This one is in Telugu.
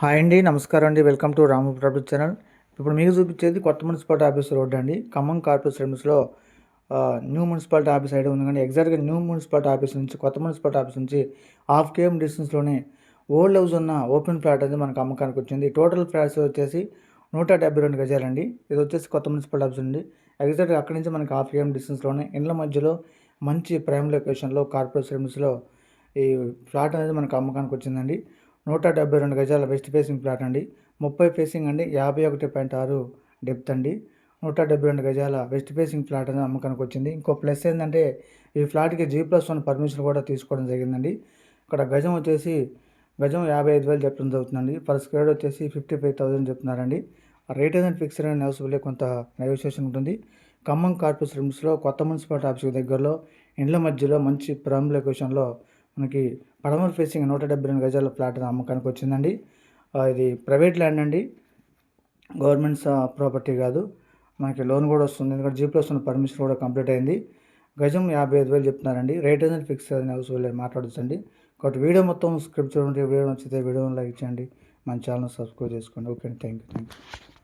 హాయ్ అండి నమస్కారం అండి. వెల్కమ్ టు రాము ప్రభుత్వ ఛానల్. ఇప్పుడు మీకు చూపించేది కొత్త మున్సిపాలిటీ ఆఫీస్ రోడ్ అండి. ఖమ్మం కార్పొరేషన్ లిమిట్స్లో న్యూ మున్సిపాలిటీ ఆఫీస్ అయితే ఉంది కానీ ఎగ్జాక్ట్గా న్యూ మున్సిపాలిటీ ఆఫీస్ నుంచి కొత్త మున్సిపాలిటీ ఆఫీస్ నుంచి హాఫ్ కేఎం డిస్టెన్స్లోనే ఓల్డ్ హౌస్ ఉన్న ఓపెన్ ఫ్లాట్ అనేది మనకు అమ్మకానికి వచ్చింది. టోటల్ ఫ్లాట్స్ వచ్చేసి నూట డెబ్బై రెండు గజాలండి ఇది వచ్చేసి కొత్త మున్సిపాలిటీ ఆఫీస్ ఉంది ఎగ్జాక్ట్గా అక్కడి నుంచి మనకి హాఫ్ కేఎం డిస్టెన్స్లోనే ఇండ్ల మధ్యలో మంచి ప్రైమ్ లొకేషన్లో కార్పొరేషన్ సర్వీస్లో ఈ ఫ్లాట్ అనేది మనకు అమ్మకానికి వచ్చిందండి. నూట డెబ్బై రెండు గజాల వెస్ట్ ఫేసింగ్ ప్లాట్ అండి. ముప్పై ఫేసింగ్ అండి యాభై ఒకటి పాయింట్ ఆరు డెప్త్ అండి. నూట డెబ్బై రెండు గజాల వెస్ట్ ఫేసింగ్ ఫ్లాట్ అనేది అమ్మకానికి వచ్చింది. ఇంకో ప్లస్ ఏంటంటే ఈ ఫ్లాట్కి జీ ప్లస్ వన్ పర్మిషన్ కూడా తీసుకోవడం జరిగిందండి. ఇక్కడ గజం వచ్చేసి గజం యాభై ఐదు వేలు చెప్పడం జరుగుతుందండి. పర్ స్క్వేర్ వచ్చేసి ఫిఫ్టీ ఫైవ్ థౌసండ్ చెప్తున్నారండి రేట్ ఏదైనా ఫిక్స్డ్ అండ్ అవసరం కొంత నెగోషియేషన్ ఉంటుంది. ఖమ్మం కార్పొరేషన్ కొత్త మున్సిపాలిటీ ఆఫీస్ దగ్గరలో ఇండ్ల మధ్యలో మంచి ప్రామ్ లొకేషన్లో మనకి పడమర ఫేసింగ్ నూట డెబ్బై రెండు గజాల ఫ్లాట్ అమ్మకానికి వచ్చిందండి. ఇది ప్రైవేట్ ల్యాండ్ అండి. గవర్నమెంట్స్ ప్రాపర్టీ కాదు. మనకి లోన్ కూడా వస్తుంది. ఎందుకంటే జీ ప్లస్ ఉన్న పర్మిషన్ కూడా కంప్లీట్ అయింది. గజం యాభై ఐదు వేలు చెప్తున్నారండి. రేట్ అనేది ఫిక్స్ అని అవసరం లేదు మాట్లాడొచ్చండి. కాబట్టి వీడియో మొత్తం స్క్రిప్ట్ చూడండి. వీడియో నచ్చితే వీడియోని లైక్ చేయండి. మన ఛానల్ సబ్స్క్రైబ్ చేసుకోండి. Okay thank you thank you